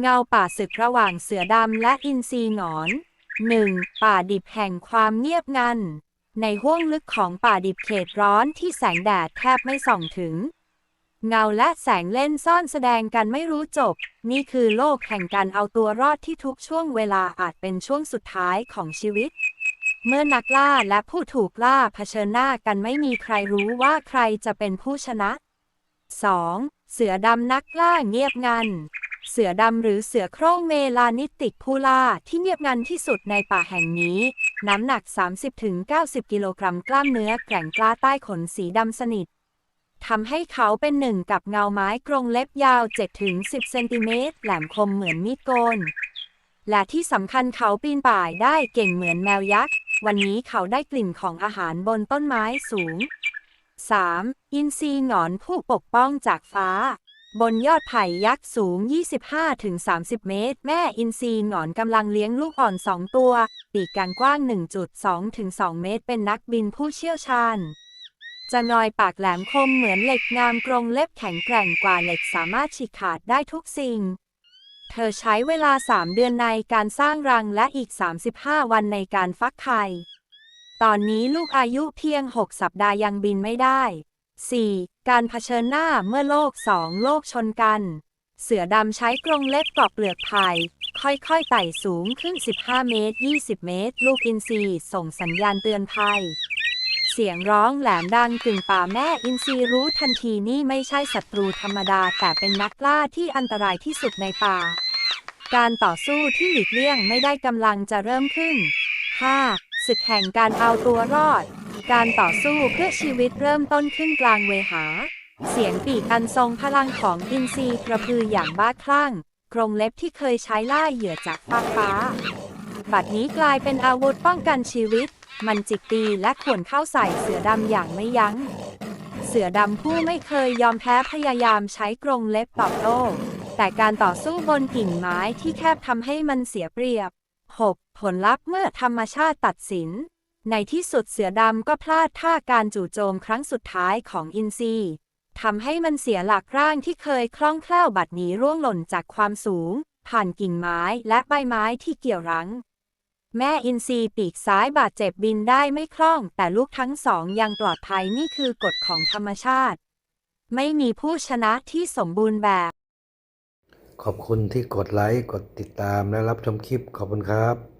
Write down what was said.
เงาป่าศึกระหว่างเสือดำและอินทรีหงอน 1. ป่าดิบแห่งความเงียบงัน ในห้วงลึกของป่าดิบเขตร้อนที่แสงแดดแทบไม่ส่องถึง เงาและแสงเล่นซ่อนแสดงกันไม่รู้จบ นี่คือโลกแห่งการเอาตัวรอดที่ทุกช่วงเวลาอาจเป็นช่วงสุดท้ายของชีวิต เมื่อนักล่าและผู้ถูกล่าเผชิญหน้ากันไม่มีใครรู้ว่าใครจะเป็นผู้ชนะ 2. เสือดำนักล่าเงียบงัน เสือดำหรือเสือโคร่งเมลานิติกผู้ล่าที่เงียบงันที่สุดในป่าแห่งนี้ น้ำหนัก 30-90 กิโลกรัมกล้ามเนื้อแกร่งกล้าใต้ขนสีดำสนิททำให้เขาเป็นหนึ่งกับเงาไม้กรงเล็บยาว 7-10 เซนติเมตรแหลมคมเหมือนมีดโกน และที่สำคัญเขาปีนป่ายได้เก่งเหมือนแมวยักษ์ วันนี้เขาได้กลิ่นของอาหารบนต้นไม้สูง 3. อินทรีหงอนผู้ปกป้องจากฟ้า บนยอดไผ่ยักษ์สูง 25-30 เมตร แม่อินทรีหงอนกำลังเลี้ยงลูกอ่อนสองตัว ปีกกางกว้าง 1.2-2 เมตร เป็นนักบินผู้เชี่ยวชาญ จะงอยปากแหลมคมเหมือนเหล็กงามกรงเล็บแข็งแกร่งกว่าเหล็กสามารถฉีกขาดได้ทุกสิ่ง เธอใช้เวลา 3 เดือนในการสร้างรังและอีก 35 วันในการฟักไข่ ตอนนี้ลูกอายุเพียง 6 สัปดาห์ยังบินไม่ได้ 4. การเผชิญหน้าเมื่อโลกสองโลกชนกัน เสือดำใช้กรงเล็บกรอบเปลือกไผ่ค่อยๆ ไต่สูงขึ้น 15 เมตร 20 เมตร ลูกอินทรีส่งสัญญาณเตือนภัย เสียงร้องแหลมดังกึ่งป่าแม่อินทรีรู้ทันทีนี่ไม่ใช่ศัตรูธรรมดา แต่เป็นนักล่าที่อันตรายที่สุดในป่า การต่อสู้ที่หลีกเลี่ยงไม่ได้กำลังจะเริ่มขึ้น 5. ศึกแห่งการเอาตัวรอด การต่อสู้เพื่อชีวิตเริ่มต้นขึ้นกลางเวหา เสียงปีกอันทรงพลังของอินทรีกระพืออย่างบ้าคลั่งกรงเล็บที่เคยใช้ล่าเหยื่อจากฟาฟ้า บัดนี้กลายเป็นอาวุธป้องกันชีวิต มันจิกตีและข่วนเข้าใส่เสือดำอย่างไม่ยัง้ง เสือดำผู้ไม่เคยยอมแพ้พยายามใช้กรงเล็บตอบโต้แต่การต่อสู้บนกิ่งไม้ที่แคบทำให้มันเสียเปรียบ 6. ผลลัพธ์เมื่อธรรมชาติตัดสิน ในที่สุดเสือดำก็พลาดท่าการจู่โจมครั้งสุดท้ายของอินซีทำให้มันเสียหลักร่างที่เคยคล่องแคล่วบัดนี้ร่วงหล่นจากความสูง ผ่านกิ่งไม้และใบไม้ที่เกี่ยวรั้ง แม่อินทรีปีกซ้ายบาดเจ็บบินได้ไม่คล่อง แต่ลูกทั้งสองยังปลอดภัยนี่คือกฎของธรรมชาติ ไม่มีผู้ชนะที่สมบูรณ์แบบ ขอบคุณที่กดไลค์ กดติดตามและรับชมคลิปขอบคุณครับ